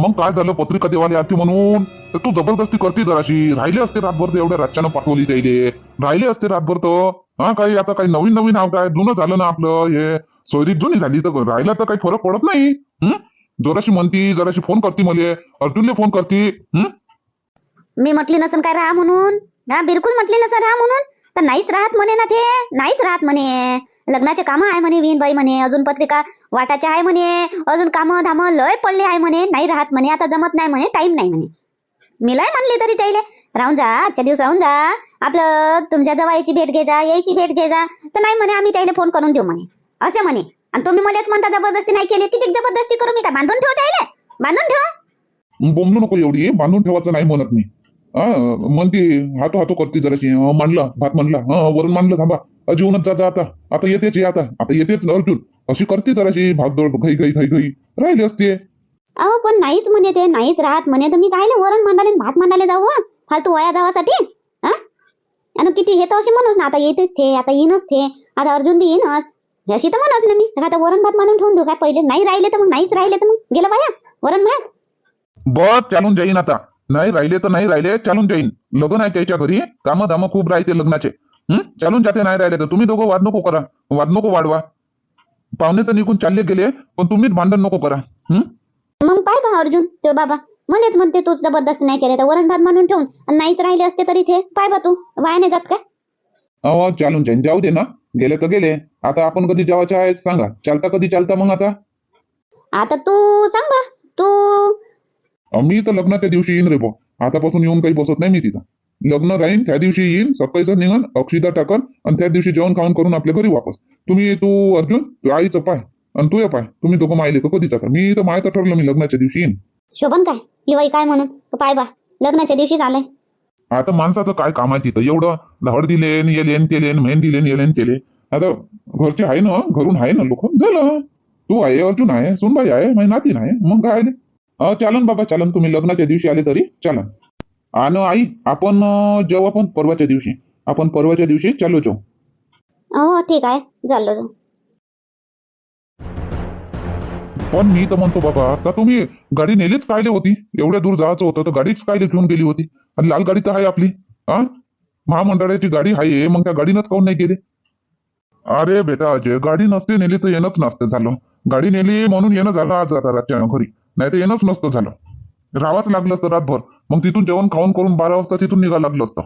मग काय झालं? पत्रिका देवाले आती म्हणून? तर तू जबरदस्ती करते जराशी. राहिले असते रातभर एवढ्या रातच्यानं पाठवली त्याइले. राहिले असते रातभर तर. हा काही आता काही नवीन नवीन नाव काय? जुनं झालं ना आपलं हे. सोयरी जुनी झाली तर राहिला तर काही फरक पडत नाही. जराशी म्हणती जराशी फोन करते मला. अर्जुनने फोन करते. मी म्हटली नसन काय राहा म्हणून? हा बिलकुल म्हटली नसन राहा म्हणून? तर नाहीच राहत म्हणे ना ते. नाहीच राहत म्हणे. लग्नाचे कामं आहे म्हणे विनबाई म्हणे अजून पत्रिका वाटाचे आहे म्हणे अजून कामं धामं लय पडले आहे म्हणे नाही राहत म्हणे आता जमत नाही म्हणे टाइम नाही म्हणे. मी लय म्हणली तरी त्याइले राहून जा आजच्या दिवस राहून जा आपलं तुमच्या जवळची भेट घे जा यायची भेट घे जा तर नाही म्हणे आम्ही त्याला फोन करून देऊ म्हणे. असे म्हणे. आणि तुम्ही मलाच म्हणता जबरदस्ती नाही केली किती जबरदस्ती करू मी काय? बांधून ठेव त्याला? बांधून ठेव? बोंबलू नको एवढी बांधून ठेवायचं नाही म्हणत मी. हा हातो हातो करते जराशी मांडला भात मांडला हा वरून मांडलं थांबा. अ, जेवणच जाता आता. आता येतेच ये आता. आता येतेच अर्जुन. अशी करते जराशी भागदौड घाई घाई घाई घाई. राहिली असते. अहो पण नाहीच म्हणे ते नाहीच राहत म्हणे. तर मी कायले वरण मांडाले भात मांडाले जाऊ हं? फालतू वया जावासाठी? हा? आणि किती हे तर असे म्हणूच ना. आता येतेच ते आता येईनच ते. आता अर्जुन बी येईनच. अशी तर म्हणच ना मी. तर आता वरण भात मांडून ठेवून देऊ काय? पहिले नाही राहिले तर मग नाहीच राहिले तर मग. गेलं बाया वरण भात. बस चालून जाईन आता. नाही राहिले तर नाही राहिले चालून जाईन. लग्न आहे त्याच्या घरी. कामं धामं खूप राहते लग्नाचे? चालून जाते नाही राहिले तर. तुम्ही दोघं वाद नको करा. वाद नको वाढवा. पाहुणे तर निघून चालले गेले पण तुम्हीच भांडण नको करा. हं? मग पाय बा अर्जुन? तो बाबा मलाच म्हणते तूच जबरदस्ती नाही केले तर वरण भात मांडून ठेवून आणि नाहीच राहिले असते तरी ते पाय बा तू वाया नाही जात काय अहो चालून जाईन. जाऊ दे ना. गेले तर गेले. आता आपण कधी जेवायचे आहे सांगा. चालता कधी चालता मग आता? आता तू सांग. बा तू मी तर लग्नाच्या दिवशी येईन रे भाऊ. आतापासून येऊन काही बसत नाही मी तिथं. लग्न राहीन त्या दिवशी येईन सकाळीच निघन अक्षिता टाकन आणि त्या दिवशी जेवण खाऊन करून आपल्या घरी वापस. तुम्ही तू अर्जुन तू आईचं पाय आणि तू पाय. तुम्ही दोघं मायले का कधी जाता मी तर माय तर ठरलं मी लग्नाच्या दिवशी येईन. शोभन काय? हिवाई काय म्हणून? पाय बा. लग्नाच्या दिवशीच आलाय आता माणसाचं काय काम आहे तिथं? एवढं धाड दिलेन येलेन तेलेन मेहन दिलेन येलेन तेले. आता घरचे आहे ना घरून आहे ना लोक? झालं. तू आहे अर्जुन आहे सुनबाई आहे माझी नातीन आहे. मग काय? चालन बाबा चालन. तुम्ही लग्नाच्या दिवशी आले तरी चालन. आणि आई आपण जाऊ आपण परवाच्या दिवशी आपण परवाच्या दिवशी चालू जाऊ. हो ठीक आहे. झालं जाऊ. पण मी तर म्हणतो बाबा का तुम्ही गाडी नेलीच कायले होती? एवढ्या दूर जायचं होतं तर गाडीच कायले घेऊन गेली होती? आणि लाल गाडी तर आहे आपली हा? महामंडळाची गाडी आहे मग त्या गाडीनंच काऊन नाही गेले? अरे बेटा अजय गाडी नसते नेली तर येणंच नसतं झालं. गाडी नेली म्हणून येणं झालं आज आता रातच्या घरी. नाही तर येणंच नसतं झालं. राहावंच लागलं असतं रातभर. मग तिथून जेवण खाऊन करून बारा वाजता तिथून निघायला लागलं असतं.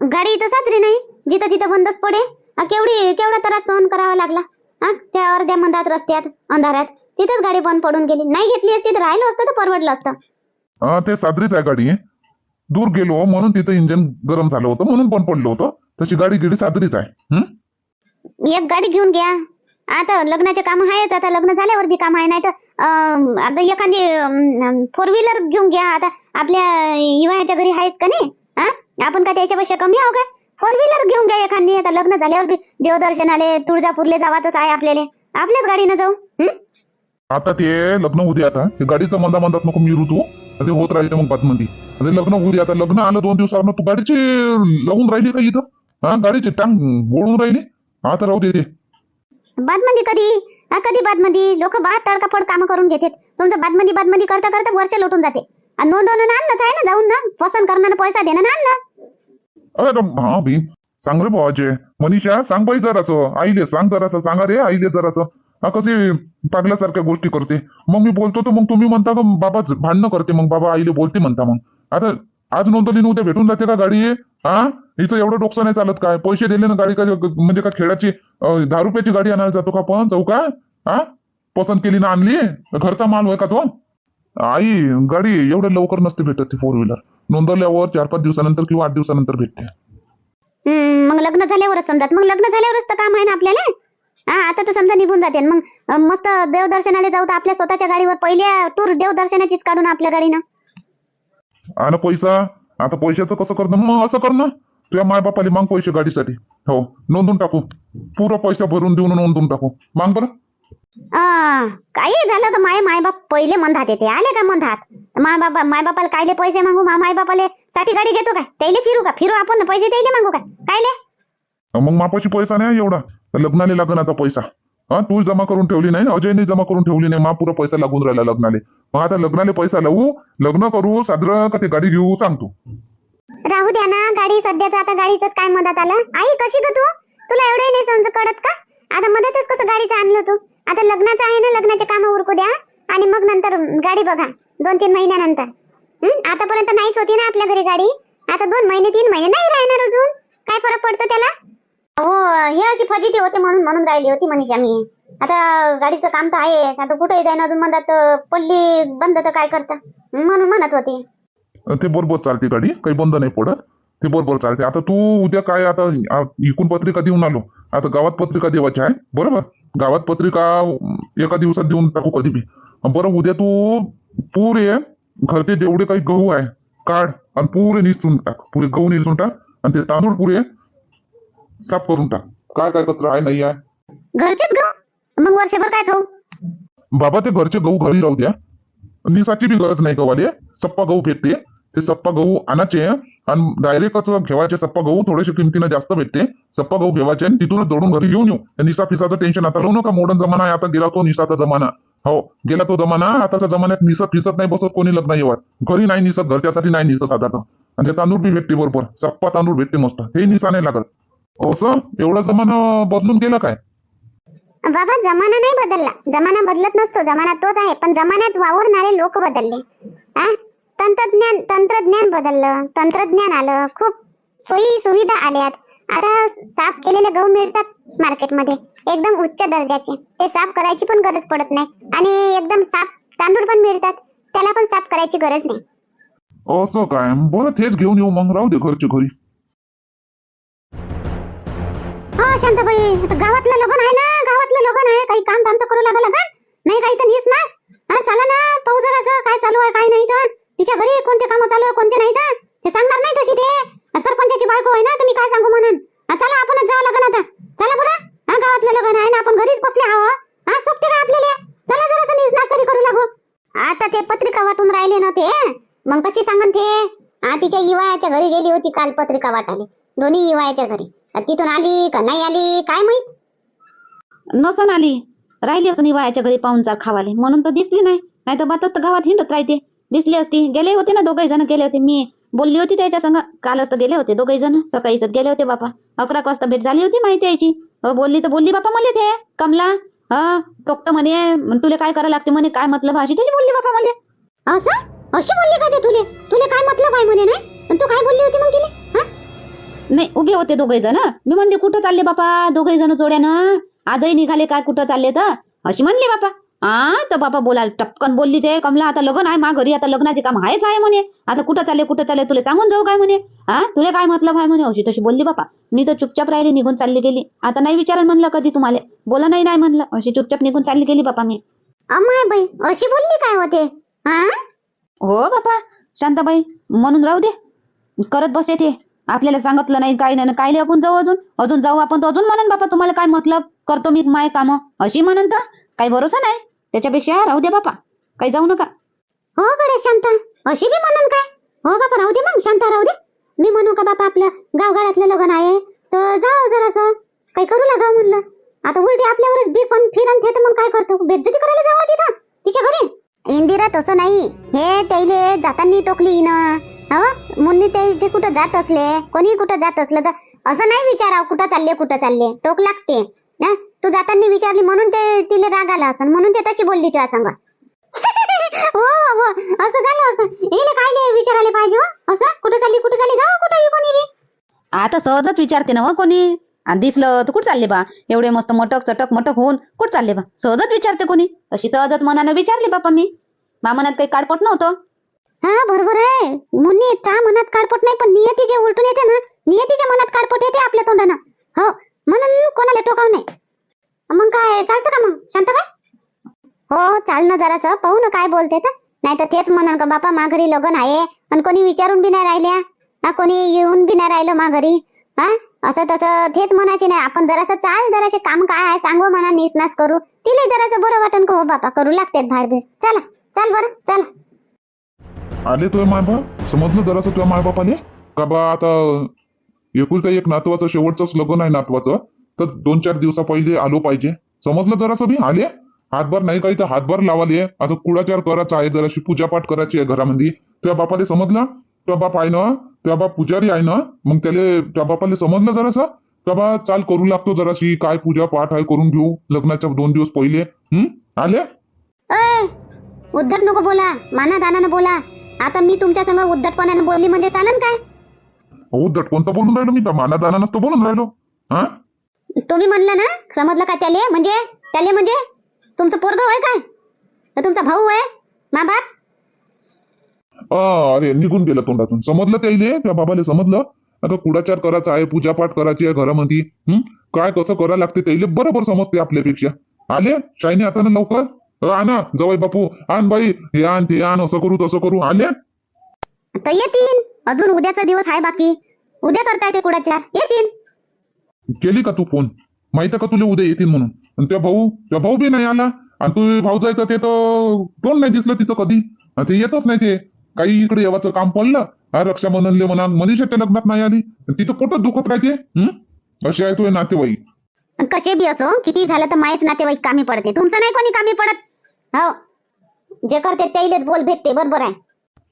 गाडी इथं साजरी नाही? जिथं तिथं बंदच पडे? केवढी केवढा त्रास सहन करावा लागला? हा त्या अर्ध्या मंदात रस्त्यात अंधारात तिथंच गाडी बंद पडून गेली. नाही घेतली असती तर राहिलं असतं तर परवडलं असतं. हा ते सादरीच आहे गाडी. दूर गेलो म्हणून तिथं इंजन गरम झालं होतं म्हणून पण पडलं होतं. तशी गाडी गिडी सादरीच आहे. हं? एक गाडी घेऊन घ्या. आता लग्नाचे काम आहेच आता लग्न झाल्यावर बी काम आहे नाही तर आता एखादी फोर व्हीलर घेऊन घ्या आता आपल्या युवाच्या घरी आहेच का नाही? हा? आपण का त्याच्यापेक्षा कमी आहो का? फोर व्हीलर घेऊन घ्या एखादी आता लग्न झाल्यावर बी देवदर्शनाले तुळजापूरले जावातच आहे आपल्याला. आपल्याच गाडीनं जाऊ आता ते लग्न उद्या आता. हे गाडीचं मंदा मंदात नको मी ऋतू ते होत राहिले मग बातमंदी अरे लग्न उद्या आता. लग्न आलं दोन दिवसावर तू गाडीची लावून राहिली का इथं? हा गाडीची टांग ओढून राहिली. आता राहू दे ते. बादमंदी कधी? हा कधी बादमंदी लोक बाद तडकाफड काम करून घेतात. तुमचं बादमंदी बादमंदी करता करता वर्ष लोटून जाते. आणि नोंदवणं आणणंच आहे ना जाऊन ना? पसंत करणार पैसा देणं ना आणणं? अरे हा बी सांग रे भाऊ अजय मनीषा सांग बाई जरासं. आईले सांग जरासं. सांगा रे आईले जरासं. हा कसे पागल्यासारख्या गोष्टी करते. मग मी बोलतो तर मग तुम्ही म्हणता का बाबा भांडणं करते. मग बाबा आईले बोलते म्हणता मग. आता आज नोंदवली न उद्या भेटून जाते का गाडी? हा हिचं एवढं डोकसं नाही चालत काय? पैसे दिले ना गाडी का म्हणजे का खेळाची दहा रुपयाची गाडी आणायला जातो का पण जाऊ का? हा पसंत केली ना आणली? घरचा माल होय का तो? आई गाडी एवढ्या लवकर नसते भेटत ती फोर व्हीलर नोंदवल्यावर चार पाच दिवसानंतर किंवा आठ दिवसानंतर भेटते. मग लग्न झाल्यावरच समजा मग लग्न झाल्यावरच तर काम आहे ना आपल्याला? हा आता तर समजा निघून जाते. मग मस्त देवदर्शनाला जाऊ तर आपल्या स्वतःच्या गाडीवर पहिल्या टूर देवदर्शनाचीच काढू ना आपल्या गाडीनं. आणि पैसा? आता पैशाचं कसं करणं? मग असं कर ना तुझ्या मायबापाला माग पैसे गाडीसाठी. हो नोंदून टाकू. पुरा पैसा भरून देऊन नोंदून टाकू. माग बरं. काही झालं तर माय मायबाप? पहिले मंधात येते. आले का मंधात? माय बाबा माय बापाला कायले पैसे मागू? मा माय बापाले साठी गाडी घेतो काय? त्याले फिरू का? फिरू आपण? पैसे त्याले मागू काय? कायले? मग मापाशी पैसा नाही एवढा. तर लग्नाला लागन आता पैसा. हा तू जमा करून ठेवली नाही अजयने जमा करून ठेवली नाही. मा पुरा पैसा लागून राहिला लग्नाले. मग आता लग्नाले पैसा लावू लग्न करू साजरं का ते गाडी घेऊ सांगतो राहू द्या ना गाडी सध्याच आता गाडीच काय मदत आलं? आई कशी ग तू? तुला एवढं नाही समज कळत का? आता मदतच कसं गाडीचं आणलं तू? आता लग्नाचं आहे ना लग्नाचे काम उरकू द्या आणि मग नंतर गाडी बघा दोन तीन महिन्यानंतर. आतापर्यंत नाहीच होती ना आपल्या घरी गाडी? आता दोन महिने तीन महिने नाही राहणार अजून? काय फरक पडतो त्याला? हो हे अशी फजिती होते म्हणून म्हणून राहिली होती मनीषा मी. आता गाडीचं काम तर आहे आता कुठे जाईन अजून म्हणतात पडली बंद तर काय करता? म्हणून म्हणत होती. ते बरोबर चालते गाडी काही बंद नाही पडत. ते बरोबर चालते. आता तू उद्या काय आता इकून पत्रिका देऊन आलो. आता गावात पत्रिका देवाची आहे बरोबर? गावात पत्रिका एका दिवसात देऊन टाकू कधी बी. बरं उद्या तू पुरे घरचे जेवढे काही गहू आहे काढ आणि पुरे निसून टाक. पुरे गहू निसून टाक आणि ते तांदूळ पुरे साफ करून टाक? काय काय कचरा आहे नाही आहे? घरचेच गहू मग वर्षभर काय खाऊ? बाबा ते घरचे गहू घरी राहू द्या. निसाची बी गरज नाही गव्हाले सप्पा गहू भेटते. ते सप्पा गहू आणायचे आणि डायरेक्टच घेवायचे. सप्पा गहू थोडेसे किमतीनं जास्त भेटते. सप्पा गहू घेवायचे आणि तिथूनच जोडून घरी घेऊन येऊ. त्या निसा फिसाचं टेन्शन आता राहू नका. मॉडर्न जमाना आहे. आता गेला तो निसाचा जमाना. हो गेला तो जमाना. आताच्या जमान्यात निसत फिसत नाही बसत कोणी लग्न येवत. घरी नाही निसत घरच्यासाठी नाही निसत आता तर. आणि ते तांदूळ बी भेटते बरोबर. सप्पा तांदूळ भेटते मस्त. हे निसा नाही लागत. असं एवढा जमाना बदलून गेला काय? बाबा जमाना नाही बदलला. जमाना बदलत नसतो. जमाना तोच आहे. पण जमान्यात वावरणारे लोक बदलले. आ? तंत्रज्ञान तंत्रज्ञान बदललं. तंत्रज्ञान आलं. खूप सोयी सुविधा आल्यात. आता साफ केलेले गहू मिळतात मार्केटमध्ये. एकदम उच्च दर्जाचे. ते साफ करायची पण गरज पडत नाही. आणि एकदम साफ तांदूळ पण मिळतात. त्याला पण साफ करायची गरज नाही. असं काय? बरं तेच घेऊन येऊ मग. राहू दे घरचे घरी. हो शांताबाई आता गावातलं लग्न आहे ना गावातलं लोगन आहे काही काम धाम तर करू लागा लगन नाही काही तर नीस नास? हा चला ना पाहू जरा काय चालू आहे काय नाही तर तिच्या घरी कोणते काम चालू आहे कोणते नाही तर ते सांगणार नाही तशी ते. सरपंचाची बायको आहे ना तर मी काय सांगू म्हणून? चला आपणच जावं लागन आता. चला बरं हा गावातलं लगन आहे ना आपण घरीच बसले आहो हा सोबते का आपल्याला? चला जरा नीस नास तरी करू लागू. आता ते पत्रिका वाटून राहिले ना ते. मग कशी सांगन ते? हा तिच्या युवायाच्या घरी गेली होती काल पत्रिका वाटाले दोन्ही युवायाच्या घरी. तिथून आली का नाही आली? काय माहीत? नसन आली. राहिली असं निवायाच्या घरी पाहुणचार खावाले. म्हणून तर दिसली नाही. नाही तर बातच तर गावात हिंडत राहते. दिसली असती. गेले होते ना दोघही जण. गेले होते. मी बोलली होती त्याच्या संग. कालच तर गेले होते दोघही जण. सकाळीच गेले होते बापा. अकरा वाजता भेट झाली होती माहिती यायची. बोलली तर बोलली बापा मला ते. कमला. हा टोकत म्हणे तुले काय करायला लागते म्हणे? काय मतलब भाषी तुझी बोलली बापा मला. असं? अशी बोलली का ते तुले? तुले काय मतलब आहे म्हणे नाही? तू काय बोलली होती मग तिले? नाही उभे होते दोघही जण. मी म्हणते कुठं चालले बापा? दोघही जण जोड्यानं? आजही निघाले काय कुठं चालले तर? अशी म्हणली बापा. हा तर बापा बोलायला टपकन बोलली ते. कमला आता लग्न आहे मा घरी आता लग्नाचे काम आहेच आहे म्हणे. आता कुठं चालले कुठं चालले तुला सांगून जाऊ काय म्हणे? हा तुला काय मतलब आहे म्हणे? अशी तशी बोलली बापा. मी तर चुपचाप राहिली निघून चालली गेली. आता नाही विचारलं म्हणलं कधी तुम्हाला. बोला नाही नाही म्हणलं. अशी चुपचाप निघून चालली गेली बापा मी. अमाय बाई अशी बोलली काय होते? हा हो बापा शांताबाई म्हणून राहू दे. करत बसे ते. आपल्याला सांगितलं नाही काही नाही काय आपण जाऊ अजून. अजून जाऊ आपण तर अजून म्हणन बापा तुम्हाला काय मतलब? करतो मी माय काम. अशी म्हणन तर काही भरोसा नाही. त्याच्यापेक्षा राहू दे बापा. काही जाऊ नका. हो गडे शांता. अशी बी म्हणन काय? हो बापा राहू दे मग. शांता राहू दे. मी म्हणू का बापा आपलं गावगाड्यातलं लग्न आहे? तर जाऊ जरासं. काही करू लागा हो म्हणलं. आता उलटी आपल्यावरच बी पण फिरन ते मग काय करतो? बेज्जती करायला जावं तिथं तिच्या घरी. इंदिरा तसं नाही. हे त्याले जाताना टोकली ना हो मुन्नी ते इथे कुठं जात असले? कोणी कुठं जात असलं तर असं नाही विचारावं कुठं चालले कुठं चालले. टोक लागते. हं? तू जाताना विचारली म्हणून ते तिला राग आला असं म्हणून ते तशी बोलली तुझ्या संग. हो हो. असं झालं असं. येले काय नाही विचारायला पाहिजे हो. असं? कुठं चालली कुठं चालली? जाऊ कुठं बी कोणी बी. आता सहजच विचारते ना हो कोणी? आणि दिसलं तर कुठं चालले बा? एवढे मस्त मटक चटक मटक होऊन कुठं चालले बा? सहजच विचारते कोणी? तशी सहजच मनानं विचारली बापा मी. मामनात काही काडपट नव्हतं. हा बरोबर आहे. मुन्नी त्या मनात काढपट नाही पण नियती जे उलटून येते ना. नियतीच्या मनात काढपट येते आपल्या तोंडानं. हो म्हणून कोणाला टोकाव नाही मग काय चालतं का मग? शांताबाई? हो, हो चाल ना जरासं. पाहू ना काय बोलते तर नाही तर तेच म्हणन का बापा मा घरी लग्न आहे. आणि कोणी विचारून बी नाही राहिल्या. कोणी येऊन बी नाही राहिलं मा घरी. हा असं तसं तेच म्हणायचे नाही. आपण जरासं चाल जरासे काम काय आहे सांगू म्हणा निसनास करू. तिला जरासं बरं वाटण का हो बापा? करू लागते भाडबीड चला चाल बरं चला. आले तुझ्या मायबाप? समजलं जरासं तुझ्या मायबाप आले? का बा आता एकुलता एक नातवाचं शेवटचंच लग्न आहे नातवाचं. तर दोन चार दिवसा पहिले आलो पाहिजे. समजलं जरासं बी? आले? हातभार नाही काही तर हातभार लावाले. आता कुळाचार करायचा आहे जराशी पूजापाठ करायची आहे घरामध्ये. त्या बापाले समजलं? तुझ्या बाप आहे ना? त्या बाप पुजारी आहे ना? मग त्याले त्या बापाले समजलं जरासं का बा चाल करू लागतो जराशी. काय पूजा पाठ आहे करून घेऊ. लग्नाच्या दोन दिवस पहिले. हम्म आले? उद्धट नको बोला. माना दानानं बोला. आता मी तुमच्या संग उद्धटपणानं बोलली म्हणजे चालन काय? उद्धट कोणतं बोलून राहिलो मी तर? माना नसतं बोलून राहिलो. हा? तुम्ही म्हणलं ना समजलं का त्याले? म्हणजे? त्याले म्हणजे? तुमचं पोरग होय काय? का तुमचा भाऊ आहे मा बाप? अरे निघून गेलं तोंडातून. समजलं त्याईले? त्या बाबाले समजलं? आता कुडाचार करायचा आहे पूजापाठ करायची आहे घरामध्ये हं? काय कसं करायला लागते त्याईले? बरोबर समजते आपल्यापेक्षा. आले? शायनी आता ना लवकर? आणा जवळ बापू आण बाई. हे आण ते आण असं करू तसं करू. आले तर येतील अजून उद्याचा दिवस आहे बाकी. उद्या करता येते कुडाचार येतील केली का तू फोन? माहिती का तुला उद्या येतील म्हणून? आणि त्या भाऊ त्या भाऊ बी नाही आला. आणि तू भाऊ जायचं ते तर तोंड नाही दिसलं तिथं कधी. आणि ते येतच नाही ते. काही इकडे येवाचं काम पडलं. हा रक्षाबंधनले म्हणा मनीषाच्या लग्नात नाही आली. तिथं पोटच दुखत राहते? असे आहे तुझे नातेवाईक. कसे बी असो किती झालं तर माहीच नातेवाईक कामी पडते. तुमचं नाही कोणी कामी पडत. हो. जे करते त्याईलेच बोल भेटते बरोबर आहे.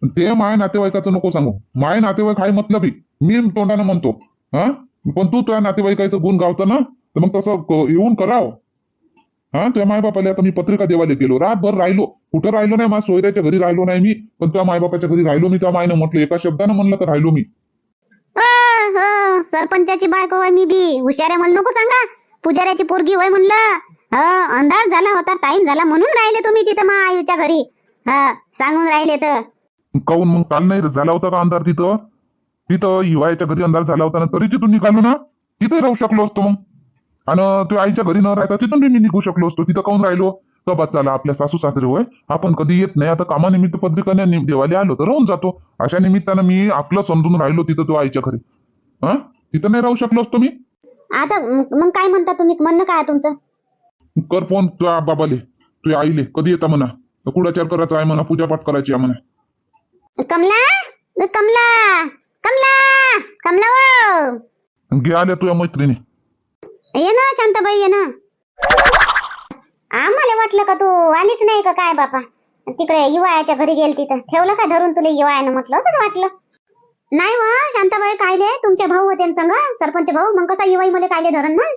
ते माय नातेवाईकाचं नको सांगू. माय नातेवाईक आहे मतलबी. मी तोंडानं म्हणतो. हा? पण तू तुझ्या नातेवाईकाचं गुण गावतं ना तर मग तसं क- येऊन कराव. हा? तुझ्या मायबापाला आता मी पत्रिका देवाले गेलो रातभर राहिलो. कुठं राहिलो नाही? माझ्या सोयऱ्याच्या घरी राहिलो नाही मी. पण तुझ्या मायबापाच्या घरी राहिलो मी. त्या मायनं म्हटलं एका शब्दानं म्हणलं तर राहिलो मी. हो हो. सरपंचाची बायको होय मी बी. हुशार आहे म्हणून नको सांगा. पुजाऱ्याची पोरगी होय म्हणलं. अंधार झाला होता टाइम झाला म्हणून राहिले तुम्ही तिथं मा आईच्या घरी. हा सांगून राहिले तर. काऊन मग काल नाही झाला होता का अंधार तिथं? तिथं हिवाळ्याच्या घरी अंधार झाला होता ना तरी तिथून निघालो ना. तिथे राहू शकलो असतो मग. आणि तू आईच्या घरी न राहता तिथून मी निघू शकलो असतो. तिथं काऊन राहिलो? का चला आपल्या सासू सासरे होय आपण कधी येत नाही. आता कामानिमित्त पत्रिका नि- देवाले आलो तर राहून जातो. अशा निमित्तानं मी आपलं समजून राहिलो तिथं तू आईच्या घरी. हा? तिथं नाही राहू शकलो असतो मी? आता मग काय म्हणता तुम्ही? म्हणणं काय तुमचं? कर फोन तुझ्या बाबाले तुझ्या आईले कधी येता म्हणा. कुडाचार करायचा आहे म्हणा पूजापाठ करायची आहे म्हणा. कमला? कमला? कमला? कमला वो घे आल्या तुझ्या मैत्रिणी. ये ना शांताबाई ये ना. आम्हाला वाटलं का तू आलीच नाही का काय बापा? तिकडे युवायाच्या घरी गेल तिथं ठेवलं का धरून तुला युवायानं म्हटलं? असंच वाटलं. नाही वा शांताबाई कायले? तुमचे भाऊ होते न संग सरपंच भाऊ. मग कसा युवाई मध्ये कायले धरण मग?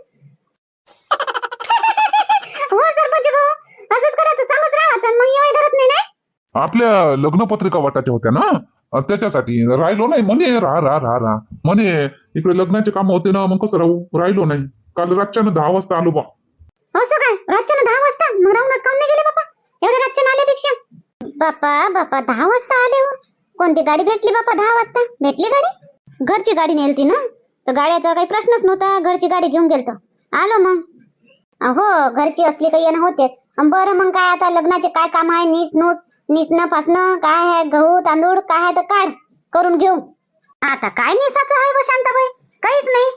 हो सरपंच भाऊ असंच करायचं राहायचं मग युवाई धरत नाही नाही? आपल्या लग्नपत्रिका वाटायच्या होत्या ना? त्याच्यासाठी. राहिलो नाही म्हणे राहा राहा राहा राहा म्हणे इकडे लग्नाचे काम होते ना मग कसं राहू? राहिलो नाही. काल रातच्यानं दहा वाजता आलो बा. असं काय? रातच्यानं दहा वाजता? मग राहूनच काऊन नाही गेले बापा? एवढ्या रातच्यानं आल्यापेक्षा. बापा बापा दहा वाजता आले हो. कोणती गाडी भेटली बापा दहा वाजता? भेटली गाडी? घरची गाडी नेलती ना? तर गाड्याचा काही प्रश्नच नव्हता. घरची गाडी घेऊन गेलतो. आलो मग. हो घरची असली काही येणं होते. बर बरं मग काय आता लग्नाचे काय काम आहे? निस नूस निसणं फासणं काय आहे? गहू तांदूळ काय आहे? तर काढ. करून घेऊ. आता काय निसाचं आहे शांताबाई? काहीच नाही.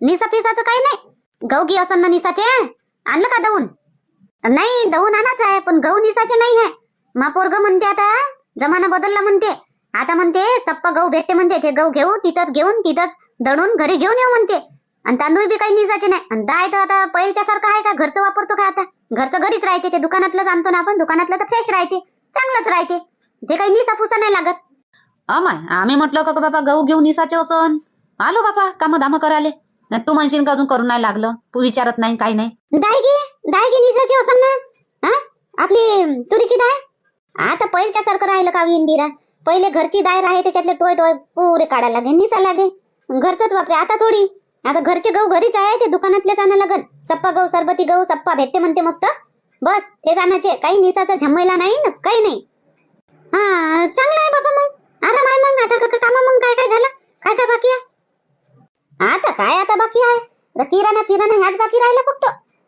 निसा पिसाचं काही नाही. गहू घे असं ना निसाचे. आणलं का दवून नाही दवून आणाच आहे पण गहू निसाचे नाही आहे. मा पोरग म्हणते आता जमाना बदलला म्हणते. आता म्हणते सप्पा गहू भेटते म्हणते. ते गहू घेऊ तिथंच घेऊन तिथंच दळून घरी घेऊन येऊ म्हणते. आणि तांदूळ बी काही निसाचे नाही. आणि डाळ तर आता पहिल्याच्या सारखं आहे का? घरचं वापरतो का आता? घरचं घरीच राहते ते. दुकानातलंच आणतो ना आपण. दुकानातलं तर फ्रेश राहते. चांगलंच राहते. ते काही निसा पुसा नाही लागत. अमाय आम्ही म्हटलं का बाबा गहू घेऊन इसाचे असन. आलो बापा काम दाम कराले नाही तू म्हणशील का अजून करून नाही लागलं? तू विचारत नाही काही नाही. दायगी दायगी निसाची असन ना. हा? आपली तुरीची डाळ? आता पहिल्याच्या सारखं राहिलं का इंदिरा? पहिले घरची डाळ राहे त्याच्यातले टोय टोय पुरे काढायला लागे निसा लागे घरचंच वापरे. आता थोडी. आता घरचे गहू घरीच आहे ते दुकानातलेच आणा लागन सप्पा गहू सरबती गहू सप्पा भेटते म्हणते मस्त. बस तेच आणायचे काही निसाचा झमयला नाही ना काही नाही. हा चांगलं आहे बाबा मग. आराम आहे मग. आता का काम मग काय काय झालं? काय काय बाकी आहे? आता काय आता बाकी आहे? किराणा किराणा ह्याच बाकी राहिला फक्त.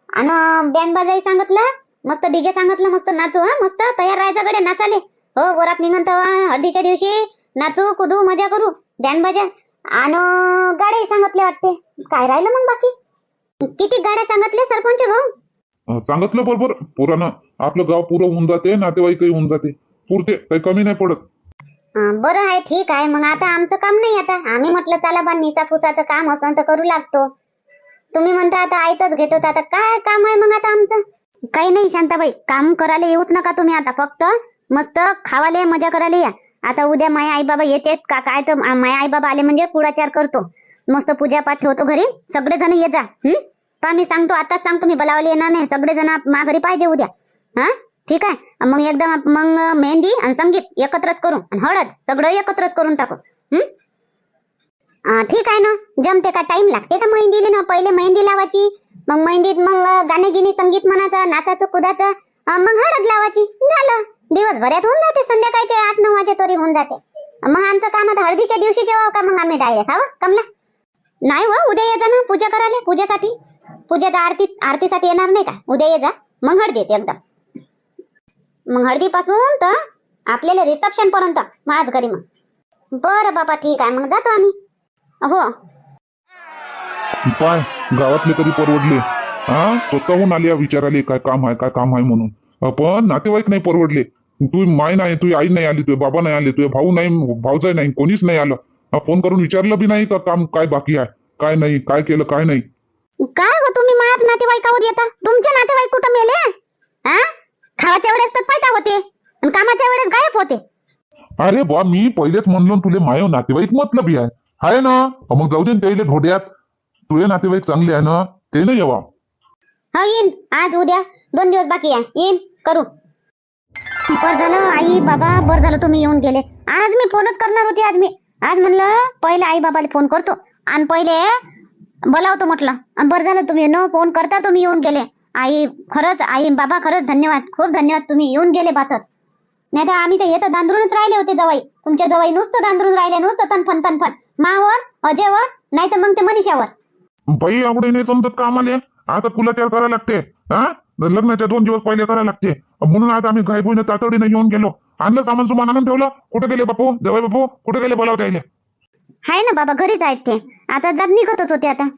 आणि बँड बाजाई सांगितलं मस्त डीजे सांगितलं मस्त नाचू हा मस्त. तयार राहायचं गडे नाचाले. हो वरात निघंत हळदीच्या दिवशी नाचू कुदू मजा करू. बँड बाजा आणि गाड्याही सांगितले वाटते. काय राहिलं मग बाकी? किती गाड्या सांगितल्या सरपंच भाऊ? सांगितलं बरोबर. पोरानं. आपलं गाव पुरं होऊन जाते नातेवाईकही होऊन जाते. पुरते काही कमी नाही पडत. बरं आहे ठीक आहे. मग आता आमचं काम नाही आता. आम्ही म्हटलं चला बा निसा फुसाचं काम असं तर करू लागतो. तुम्ही म्हणता आता आयतच घेतो. आता काय काम आहे मग आता आमचं? काही नाही शांताबाई. काम करायला येऊच नका तुम्ही आता. फक्त मस्त खावाले मजा करायला या. आता उद्या माया आई बाबा येते का? काय तर माया आई बाबा आले म्हणजे पुढाचार करतो. मस्त पूजा पाठ ठेवतो घरी. सगळेजण ये जा. हं? मी सांगतो आताच सांगतो मी बोलावले येणार नाही. सगळेजण मा घरी पाहिजे उद्या. हा? ठीक आहे? मग एकदम मग मेहंदी आणि संगीत एकत्रच करू. आणि हळद सगळं एकत्रच करून टाकू. हम्म ठीक आहे ना? जमते का? टाइम लागते का मेहंदी ना? पहिले मेहंदी लावायची. मग मेहंदीत मग गाणे गिनी संगीत म्हणायचं नाचाचं कुदाचं मग हळद लावायची. झालं. दिवसभरात होऊन जाते संध्याकाळचे आठ नऊ वाजे तरी होऊन जाते. मग आमचं काम आता हळदीच्या दिवशी जेव्हा का मग आम्ही डायरेक्ट हवं कमला? नाही हो उद्या ये जा ना पूजा करायला पूजेसाठी. पूजेचा आरती आरतीसाठी येणार नाही का? उद्या ये जा मग हळदी येते एकदम. मग हळदीपासून तर आपल्याला रिसेप्शन पर्यंत माझ घरी मग. बरं बाबा ठीक आहे मग जातो आम्ही. हो. पाय गावातले तरी परवडले? हा? स्वतःहून आले विचाराले काय काम आहे काय काम आहे म्हणून. पण नातेवाईक नाही परवडले. तू माय नाही तुझी आई नाही आली तुझे बाबा नाही आले तुझे भाऊ नाही भाऊजाई नाही कोणीच नाही आलं. हा, फोन करून विचारलं बी नाही का काम काय बाकी आहे काय नाही काय केलं काय नाही? काय हो तुम्ही माझ्याच नातेवाईकावर येता तुमचे नातेवाईक कुठं मेले? हा? खावाच्या वेळेस तर फायदा होते आणि कामाच्या वेळेस गायब होते. अरे बा मी पहिलेच म्हणलो तुले माय नातेवाईक मतलबी आहे. आहे ना? मग जाऊ दे त्याले ढोड्यात. तुझे नातेवाईक चांगले आहे ना? ते नाही येवा. हो येईन. आज उद्या. दोन दिवस बाकी आहे. येईन. करू. बर झालं आई बाबा बर झालं तुम्ही येऊन गेले. आज मी फोनच करणार होते आज मी. आज म्हणलं पहिले आई बाबाला फोन करतो. आणि पहिले बोलावतो म्हटलं. आणि बरं झालं तुम्ही न फोन करता तुम्ही येऊन गेले. आई खरंच आई बाबा खरंच धन्यवाद. खूप धन्यवाद तुम्ही येऊन गेले बातच. नाही तर आम्ही तर येतं दांदरूनच राहिले होते जवाई तुमच्या जवाई नुसतं दांदरून राहिले नुसतं तनफन तनफन. मावर अजयवर नाही तर मग ते मनीषावर. बाई आवडीने समजत का आम्हाला आता कुलाचार करायला लागते हा? लग्नाच्या दोन दिवस पहिले करायला लागते. म्हणून आज आम्ही घाईबोईने तातडीने येऊन गेलो. आणलं सामान सुमान आणून ठेवलं? कुठे गेले बापू? जवळ बापू? कुठे गेले बोलावते आले आहे ना बाबा घरीच आहेत ते. आता जात निघतच होते आता.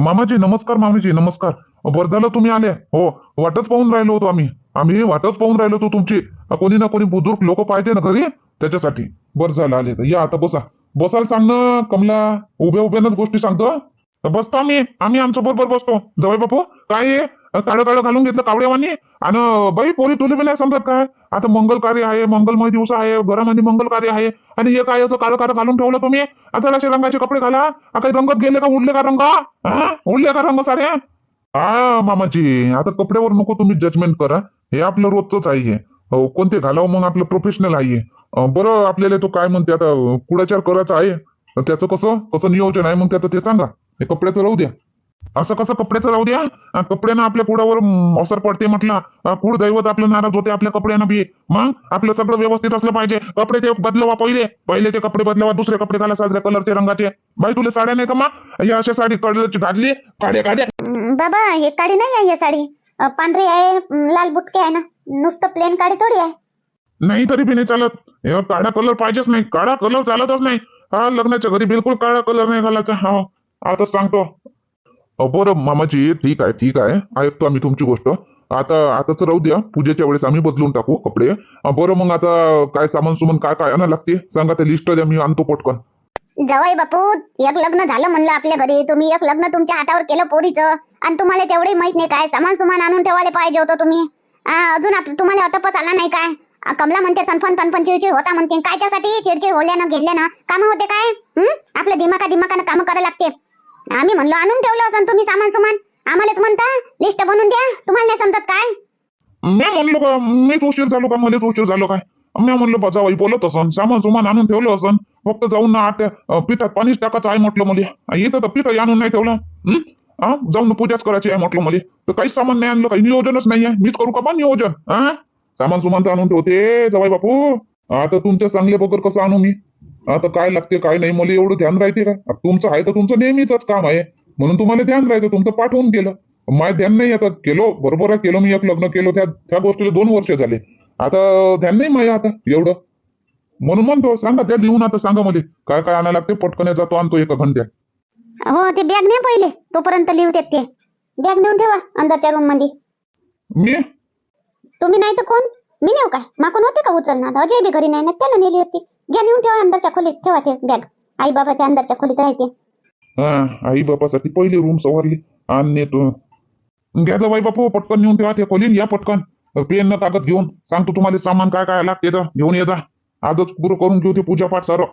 मामाजी नमस्कार मामाजी नमस्कार. बरं झालं तुम्ही आले. हो वाटच पाहून राहिलो होतो आम्ही. आम्ही वाटच पाहून राहिलो होतो तुमची. कोणी ना कोणी बुजुर्ग लोक पाहिजे ना घरी? त्याच्यासाठी. बरं झालं आले तर. या आता बसा. बसायला सांग ना कमला. उभ्या उभ्यानच गोष्टी सांगतो बसतो आम्ही. आम्ही आमच्या बरोबर बसतो. जवळ बापू. काय? काळं काळं घालून घेतलं कावड्यावानी आणि बाई पोरी तुला बी नाही समजत काय? आता मंगल कार्य आहे मंगलमय दिवस आहे घरामध्ये मंगल कार्य आहे. आणि हे काय असं काळं काळं घालून ठेवलं तुम्ही? आता असे रंगाचे कपडे घाला. काही रंगत गेले का? उडले का रंग? उडले का रंग सारे? हा मामाजी आता कपड्यावर नको तुम्ही जजमेंट करा. हे आपलं रोजच आहे. हे. कोणते घालावं मग आपलं प्रोफेशनल आहे? बरं आपल्याला तो काय म्हणते आता कुडाचार करायचा आहे. त्याचं कसं? कसं नियोजन आहे मग त्याचं ते सांगा. हे कपड्याचं राहू द्या. असं कसं कपड्याचं राहू द्या. कपड्यानं आपल्या कुडावर असर पडते म्हटलं. कुळ दैवत आपलं नाराज होते आपल्या कपड्यानं बी. मग आपलं सगळं व्यवस्थित असलं पाहिजे. कपडे ते बदलवा पहिले. पहिले ते कपडे बदलवा दुसरे कपडे घाला साजऱ्या कलरचे रंगाचे. बाई तुला साड्या नाही का मग? ही अशा साडी कलरची घातली. काड्या काड्या. बाबा हे काडी नाही आहे ही साडी. पांढरी आहे लाल बुटके आहे ना. नुसतं प्लेन काडी थोडी आहे. नाही तरी बी नाही चालत. हे काळा कलर पाहिजेच नाही. काळा कलर चालतच नाही. हा लग्नाच्या घरी बिलकुल काळा कलर नाही घालायचा. हा आता सांगतो. बरं मामाजी ठीक आहे ठीक आहे. ऐकतो आम्ही तुमची गोष्ट. आता आताच राहू द्या. पूजेच्या वेळेस आम्ही बदलून टाकू कपडे. बरं मग आता काय सामान सुमान काय काय आणायला लागते? सांगा ते लिस्ट द्या मी आणतो पटकन. जवाई बापू एक लग्न झालं म्हणलं आपल्या घरी. तुम्ही एक लग्न तुमच्या हातावर केलं पोरीचं. आणि तुम्हाला तेवढे माहीत नाही काय सामान सुमान आणून ठेवायला पाहिजे होतं तुम्ही. अजून तुम्हाला अटपच आला नाही काय? कमला म्हणते तनफन तनफन चिडचिड होता म्हणते. कायच्यासाठी चिडचिड होल्यानं घेतल्यानं कामं होते काय? हं? आपल्या दिमाका दिमाकानं कामं करायला लागते. आम्ही म्हणलो आणून ठेवलं असं तुम्ही सामान सुमान. आम्हालाच म्हणता लिस्ट बनवून द्या. तुम्हाला नाही समजत काय? मी म्हणलो का मीच उशीर झालो का मध्येच उशीर झालो काय? मी म्हणलं बा जावाई बोलत असन सामान सुमान आणून ठेवलं असन. फक्त जाऊन ना आट्या पिठात पाणीच टाकायचं आहे म्हटलं मला. येत तर पिठ आणून नाही ठेवलं. हा? जाऊन पूजाच करायची आहे म्हटलं मला. तर काहीच सामान नाही आणलं काही नियोजनच नाही आहे. मीच करू का बा नियोजन? हा सामान सुमान तर आणून ठेवते जवाई बापू. आता तुमच्या चांगले बगर कसं आणू मी? आता काय लागते काय नाही मला एवढं ध्यान राहते का? तुमचं आहे तर तुमचं नेहमीच काम आहे. म्हणून तुम्हाला ध्यान राहायचं तुमचं पाठवून गेलं. माय ध्यान नाही आता केलो बरोबर आहे केलं मी एक लग्न केलं त्या त्या गोष्टीला दोन वर्ष झाले. आता ध्यान नाही माय आता एवढं. म्हणून म्हणतो सांगा त्या लिहून आता सांगा मध्ये काय काय आणायला लागते? पटकन जातो आणतो एका घंट्यात. हो ते बॅग नाही पहिले. तोपर्यंत लिहू देत ते. बॅग नेऊन ठेवा अंदरच्या रूममध्ये. मी? तुम्ही नाही तर कोण? मी नेऊ काय? माकून होते का उचलणार अजय बी घरी नाही ना त्यानं नेली असती घ्या नेऊन ठेवा अंदरच्या खोलीत. ठेवा ते बॅग आई बाबा त्या अंदरच्या खोलीत राहते. हा आई बापासाठी पहिली रूम सवारली. आणि नेतो. घ्या जा बाई बापू पटकन नेऊन ठेवा ते खोलीन या पटकन. पेन न कागद घेऊन सांगतो तुम्हाला सामान काय काय लागते तर घेऊन ये जा. आजच पुरं करून घेऊ ते पूजापाठ सारं.